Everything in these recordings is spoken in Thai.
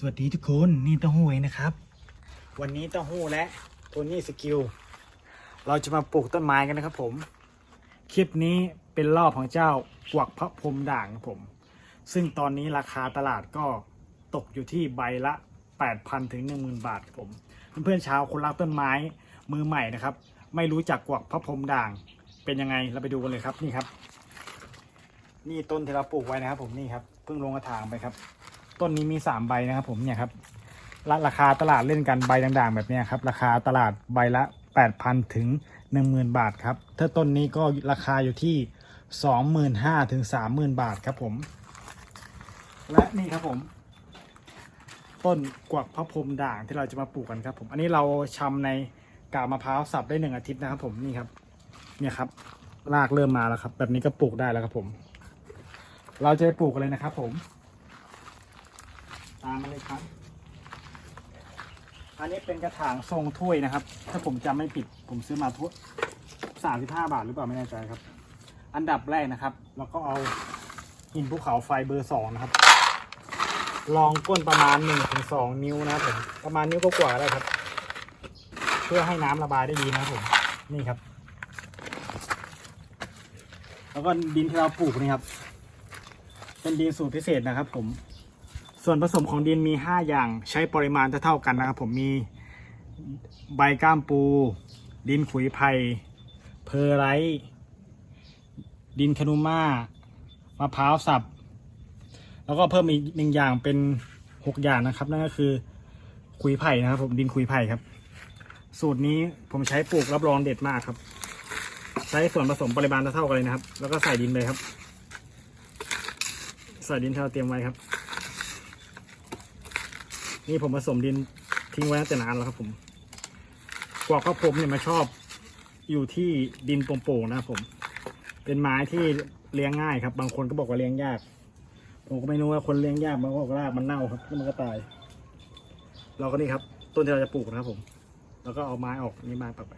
สวัสดีทุกคนนี่เต้าหู้เองนะครับ วันนี้เต้าหู้และโทนี่สกิลเราจะมาปลูกต้นไม้กันนะครับผม คลิปนี้เป็นรอบของเจ้ากวักพระพรมด่างครับผม ซึ่งตอนนี้ราคาตลาดก็ตกอยู่ที่ใบละ 8,000 ถึง 10,000 บาทครับผม เพื่อนๆชาวคนรักต้นไม้มือใหม่นะครับ ไม่รู้จักกวักพระพรมด่าง เป็นยังไงเราไปดูกันเลยครับนี่ครับ นี่ต้นที่เราปลูกไว้นะครับ ผมนี่ครับเพิ่งลงกระถางไปครับ ต้นนี้มีสามใบนะครับ ผมเนี่ยครับราราคาตลาดเล่นกันใบด่างๆ แบบนี้ครับ ราคาตลาดใบละ 8,000 ถึง 10,000 บาทครับถ้าต้นนี้ก็ราคาอยู่ที่ 25,000 ถึง 30,000 บาทครับผม และนี่ครับผม ต้นกวักพระพรมด่างที่เราจะมาปลูกกันครับผม อันนี้เราชำในกาบมะพร้าวสับได้หนึ่งอาทิตย์นะครับผมนี่ครับ เนี่ยครับรากเริ่มมาแล้วครับ แบบนี้ก็ปลูกได้แล้วครับผม เราจะไปปลูกกันเลยนะครับผมามมาเลยครับ อันนี้เป็นกระถางทรงถ้วยนะครับ ถ้าผมจำไม่ผิดผมซื้อมาทั่วสามสิบห้าบาทหรือเปล่าไม่แน่ใจครับ อันดับแรกนะครับเราก็เอาหินภูเขาไฟเบอร์สองนะครับ ลองก้นประมาณหนึ่งถึงสองนิ้วนะครับผมประมาณนิ้วก็กว่าได้ครับ เพื่อให้น้ำระบายได้ดีนะครับผมนี่ครับ แล้วก็ดินที่เราปลูกนี่ครับ เป็นดินสูตรพิเศษนะครับผม ส่วนผสมของดินมี 5 อย่างใช้ปริมาณเท่าๆกันนะครับ ผมมีใบก้ามปู ดินขุยไผ่เพอร์ไรท์ดินคานูมามะพร้าวสับ แล้วก็เพิ่มอีกหนึ่งอย่างเป็น6อย่างนะครับ นั่นก็คือขุยไผ่นะครับผมดินขุยไผ่ครับ สูตรนี้ผมใช้ปลูกรับรองเด็ดมากครับ ใช้ส่วนผสมปริมาณเท่ากันเลยนะครับ แล้วก็ใส่ดินเลยครับ ใส่ดินที่เราเตรียมไว้ครับ นี่ผมผสมดินทิ้งไว้ตั้งแต่นานแล้วครับผมกวากข้าวผมเนี่ยมาชอบอยู่ที่ดินโป่งๆนะครับผม เป็นไม้ที่เลี้ยงง่ายครับ บางคนก็บอกว่าเลี้ยงยาก ผมก็ไม่รู้ว่าคนเลี้ยงยากมันก็รากมันเน่าครับแล้วมันก็ตาย เราก็นี่ครับ ต้นที่เราจะปลูกนะครับผม แล้วก็เอาไม้ออกนี่ไม้ปักไป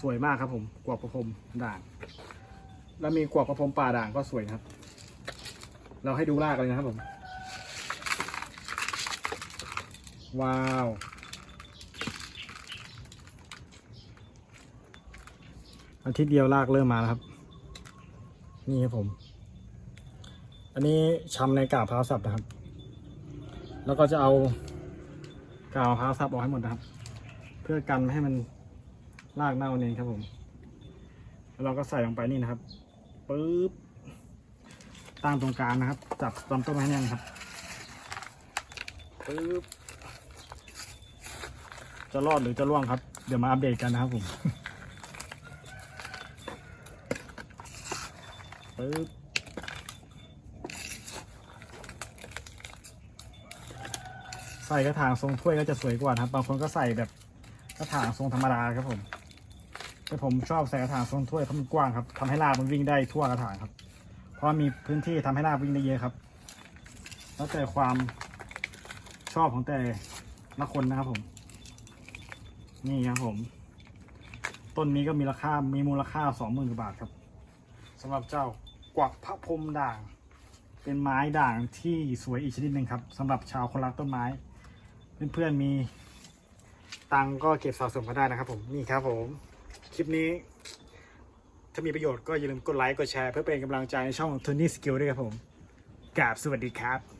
สวยมากครับผมกวากประพรมด่าง แล้วมีกวากประพรมป่าด่างก็สวยครับ เราให้ดูรากเลยนะครับผม ว้าว อาทิตย์เดียวรากเริ่มมาแล้วครับ นี่ครับผม อันนี้ชำในกาบพาวสับนะครับ แล้วก็จะเอากาบมะพาวสับออกให้หมดนะครับ เพื่อกันไม่ให้มันรากเน่าเนี่ครับผม แล้วเราก็ใส่ลงไปนี่นะครับปึ๊บตั้งตรงกลางนะครับ จับลำต้นไม้ให้แน่นครับปึ๊บ จะรอดหรือจะร่วงครับ เดี๋ยวมาอัปเดตกันนะครับผมปึ๊บใส่กระถางทรงถ้วยก็จะสวยกว่านะครับ บางคนก็ใส่แบบกระถางทรงธรรมดาครับผม แต่ผมชอบใส่กระถางทรงถ้วยเพราะมันกว้างครับทำให้รากมันวิ่งได้ทั่วกระถางครับ เพราะมีพื้นที่ทำให้รากวิ่งได้เยอะครับ แล้วแต่ความชอบของแต่ละคนนะครับผม นี่ครับผม ต้นนี้ก็มีราคา มีมูลค่าสองหมื่นกว่าบาทครับสำหรับเจ้ากวักพระพรมด่าง เป็นไม้ด่างที่สวยอีกชนิดหนึ่งครับสำหรับชาวคนรักต้นไม้ เพื่อนๆมีตังก็เก็บสะสมกันได้นะครับผมนี่ครับผม คลิปนี้ ถ้ามีประโยชน์ก็อย่าลืมกดไลค์กดแชร์เพื่อเป็นกำลังใจในช่อง Tony Skill ด้วยครับผมกราบสวัสดีครับ